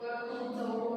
परंतु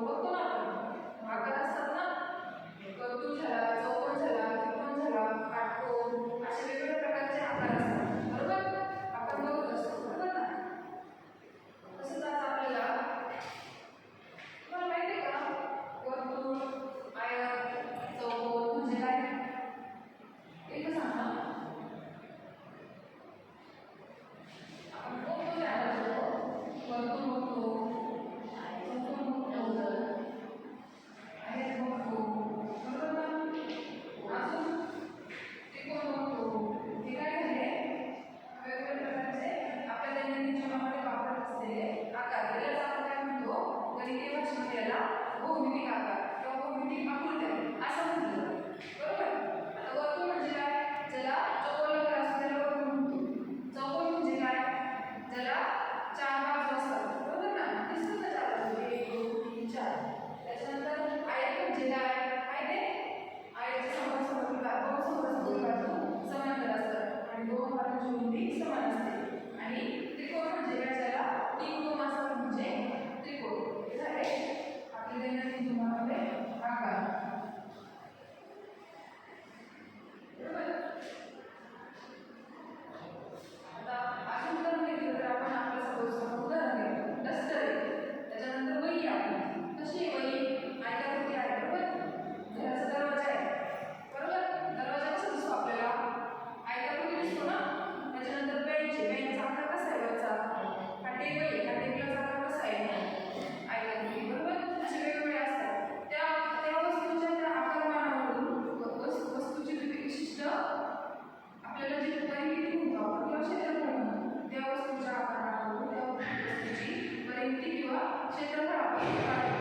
त्याला भौमितिक आकार किंवा भौमितिक आकृत्या असं म्हटलं. बरोबर? Yeah.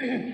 Mm-hmm.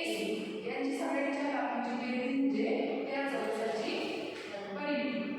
एसी यांची सगळ्यात चार लाभांची बेरीज म्हणजे त्या जवळची परिमिती.